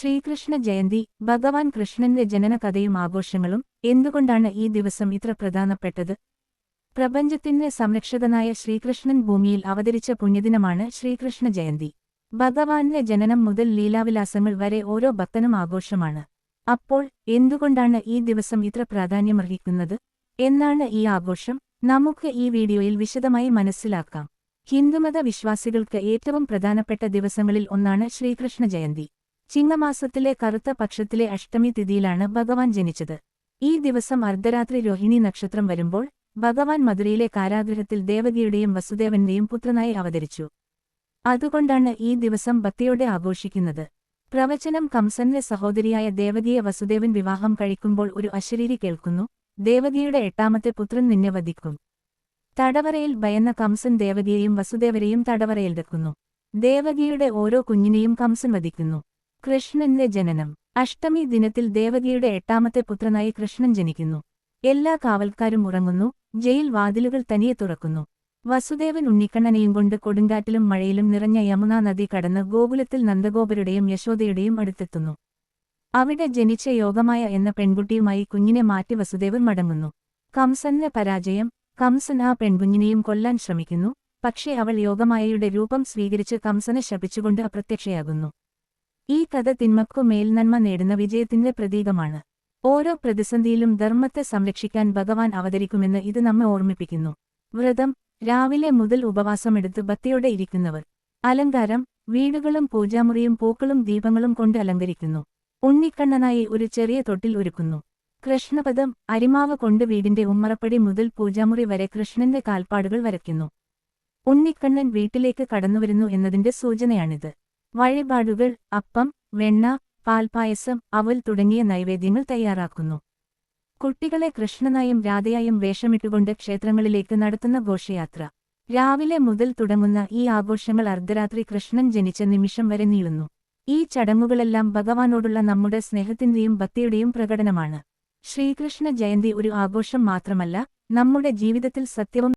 ശ്രീകൃഷ്ണ ജയന്തി ഭഗവാൻ കൃഷ്ണന്റെ ജനനകഥയും ആഘോഷങ്ങളും എന്തുകൊണ്ടാണ് ഈ ദിവസം ഇത്ര പ്രധാനപ്പെട്ടത്? പ്രപഞ്ചത്തിന്റെ സംരക്ഷകനായ ശ്രീകൃഷ്ണൻ ഭൂമിയിൽ അവതരിച്ച പുണ്യദിനമാണ് ശ്രീകൃഷ്ണ ജയന്തി. ഭഗവാന്റെ ജനനം മുതൽ ലീലാവിലാസങ്ങൾ വരെ ഓരോ ഭക്തനും ആഘോഷമാണ്. അപ്പോൾ എന്തുകൊണ്ടാണ് ഈ ദിവസം ഇത്ര പ്രാധാന്യമർഹിക്കുന്നത്? എന്നാണ് ഈ ആഘോഷം. നമുക്ക് ഈ വീഡിയോയിൽ വിശദമായി മനസ്സിലാക്കാം. ഹിന്ദുമത വിശ്വാസികൾക്ക് ഏറ്റവും പ്രധാനപ്പെട്ട ദിവസങ്ങളിൽ ഒന്നാണ് ശ്രീകൃഷ്ണ ജയന്തി. ചിങ്ങമാസത്തിലെ കറുത്ത പക്ഷത്തിലെ അഷ്ടമി തിഥിയിലാണ് ഭഗവാൻ ജനിച്ചത്. ഈ ദിവസം അർദ്ധരാത്രി രോഹിണി നക്ഷത്രം വരുമ്പോൾ ഭഗവാൻ മധുരയിലെ കാരാഗ്രഹത്തിൽ ദേവകിയുടെയും വസുദേവന്റെയും പുത്രനായി അവതരിച്ചു. അതുകൊണ്ടാണ് ഈ ദിവസം ഭക്തിയോടെ ആഘോഷിക്കുന്നത്. പ്രവചനം കംസന്റെ സഹോദരിയായ ദേവകിയെ വസുദേവൻ വിവാഹം കഴിക്കുമ്പോൾ ഒരു അശരീരി കേൾക്കുന്നു ദേവകിയുടെ എട്ടാമത്തെ പുത്രൻ നിന്നെ വധിക്കും. തടവറയിൽ ഭയന്ന കംസൻ ദേവകിയെയും വസുദേവരെയും തടവറയിൽ വെക്കുന്നു. ദേവകിയുടെ ഓരോ കുഞ്ഞിനെയും കംസൻ വധിക്കുന്നു. കൃഷ്ണന്റെ ജനനം. അഷ്ടമി ദിനത്തിൽ ദേവകിയുടെ എട്ടാമത്തെ പുത്രനായി കൃഷ്ണൻ ജനിക്കുന്നു. എല്ലാ കാവൽക്കാരും ഉറങ്ങുന്നു. ജയിൽ വാതിലുകൾ തനിയെ തുറക്കുന്നു. വസുദേവൻ ഉണ്ണിക്കണ്ണനെയും കൊണ്ട് കൊടുങ്കാറ്റിലും മഴയിലും നിറഞ്ഞ യമുനാ നദി കടന്ന് ഗോകുലത്തിൽ നന്ദഗോപരുടെയും യശോദയുടെയും അടുത്തെത്തുന്നു. അവിടെ ജനിച്ച യോഗമായ എന്ന പെൺകുട്ടിയുമായി കുഞ്ഞിനെ മാറ്റി വസുദേവൻ മടങ്ങുന്നു. കംസന്റെ പരാജയം കംസൻ ആ പെൺകുഞ്ഞിനെയും കൊല്ലാൻ ശ്രമിക്കുന്നു. പക്ഷേ അവൾ യോഗമായയുടെ രൂപം സ്വീകരിച്ച് കംസനെ ശപിച്ചുകൊണ്ട് അപ്രത്യക്ഷയാകുന്നു. ഈ കഥ തിന്മക്കു മേൽനന്മ നേടുന്ന വിജയത്തിന്റെ പ്രതീകമാണ്. ഓരോ പ്രതിസന്ധിയിലും ധർമ്മത്തെ സംരക്ഷിക്കാൻ ഭഗവാൻ അവതരിക്കുമെന്ന് ഇത് നമ്മെ ഓർമ്മിപ്പിക്കുന്നു. വ്രതം രാവിലെ മുതൽ ഉപവാസമെടുത്ത് ഭക്തിയോടെ ഇരിക്കുന്നവർ. അലങ്കാരം വീടുകളും പൂജാമുറിയും പൂക്കളും ദീപങ്ങളും കൊണ്ട് അലങ്കരിക്കുന്നു. ഉണ്ണിക്കണ്ണനായി ഒരു ചെറിയ തൊട്ടിൽ ഒരുക്കുന്നു. കൃഷ്ണപദം അരിമാവ് കൊണ്ട് വീടിന്റെ ഉമ്മറപ്പടി മുതൽ പൂജാമുറി വരെ കൃഷ്ണന്റെ കാൽപ്പാടുകൾ വരയ്ക്കുന്നു. ഉണ്ണിക്കണ്ണൻ വീട്ടിലേക്ക് കടന്നുവരുന്നു എന്നതിന്റെ സൂചനയാണിത്. വഴിപാടുകൾ അപ്പം വെണ്ണ പാൽപായസം അവൽ തുടങ്ങിയ നൈവേദ്യങ്ങൾ തയ്യാറാക്കുന്നു. കുട്ടികളെ കൃഷ്ണനായും രാധയായും വേഷമിട്ടുകൊണ്ട് ക്ഷേത്രങ്ങളിലേക്ക് നടത്തുന്ന ഘോഷയാത്ര. രാവിലെ മുതൽ തുടങ്ങുന്ന ഈ ആഘോഷങ്ങൾ അർദ്ധരാത്രി കൃഷ്ണൻ ജനിച്ച നിമിഷം വരെ നീളുന്നു. ഈ ചടങ്ങുകളെല്ലാം ഭഗവാനോടുള്ള നമ്മുടെ സ്നേഹത്തിന്റെയും ഭക്തിയുടെയും പ്രകടനമാണ്. ശ്രീകൃഷ്ണ ജയന്തി ഒരു ആഘോഷം മാത്രമല്ല നമ്മുടെ ജീവിതത്തിൽ സത്യവും